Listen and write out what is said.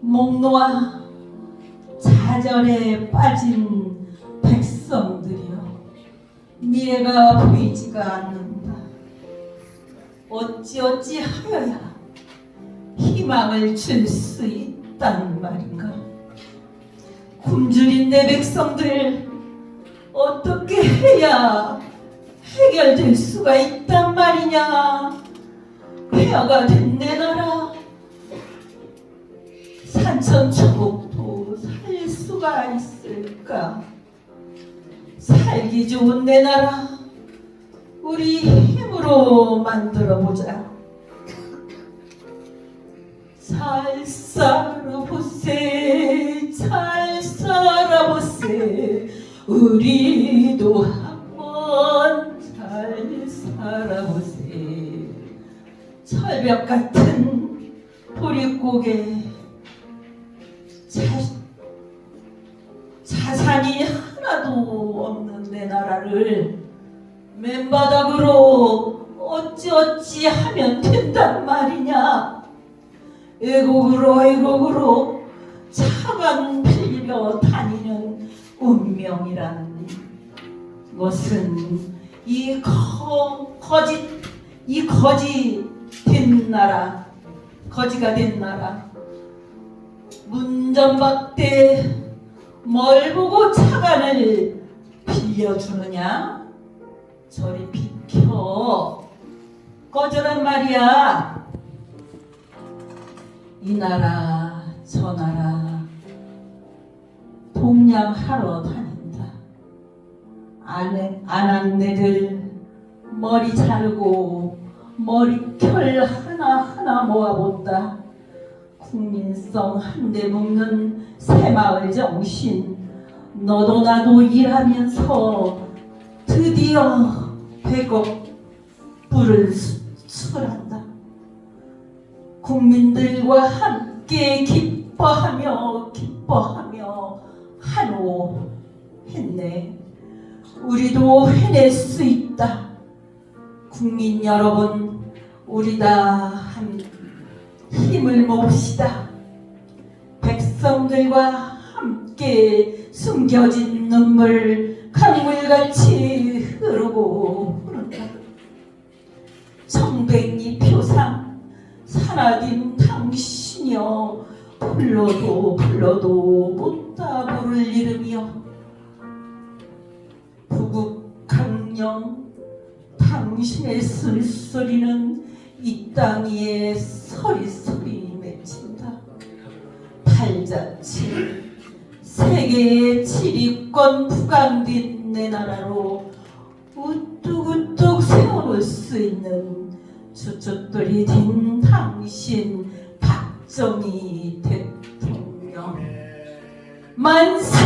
목 놓아 좌절에 빠진 백성들이여 미래가 보이지가 않는다. 어찌어찌 하여야 희망을 줄 수 있단 말인가? 굶주린 내 백성들 어떻게 해야 해결될 수가 있단 말이냐? 폐허가 된 내 나라 산천초목도 살 수가 있을까? 살기 좋은 내 나라 우리 힘으로 만들어 보자. 잘 살아보세 잘 살아보세. 우리도 한번 잘 살아보세. 철벽 같은 보릿고개 자산이 하나도 없는 내 나라를 맨바닥으로 어찌어찌 하면 된단 말이냐? 애국으로 애국으로 차만 빌려 다니는 운명이라는 것은 이 거, 거짓 이 거지 된 나라 거지가 된 나라. 문전박대 뭘 보고 차관을 빌려주느냐? 저리 비켜. 꺼져란 말이야. 이 나라 저 나라 동냥하러 다닌다. 아내, 아낙네들 머리 자르고 머리결 하나하나 모아본다 국민성 한대 묶는 새마을 정신. 너도 나도 일하면서 드디어 백억 불을 수- 수출한다. 국민들과 함께 기뻐하며 기뻐하며 한호 했네. 우리도 해낼 수 있다. 국민 여러분 우리 다한 힘을 모읍시다. 백성들과 함께 숨겨진 눈물 강물같이 흐르고 흐른다. 청백리 표상 사라진 당신이여 불러도 불러도 못다 부를 이름이여 부국 강령 당신의 쓸소리는 이 땅 위에 서리서리 맺힌다. 팔자치 세계의 지리권 부강된 내 나라로 우뚝우뚝 세워놓을 수 있는 주춧돌이 된 당신 박정희 대통령. 만세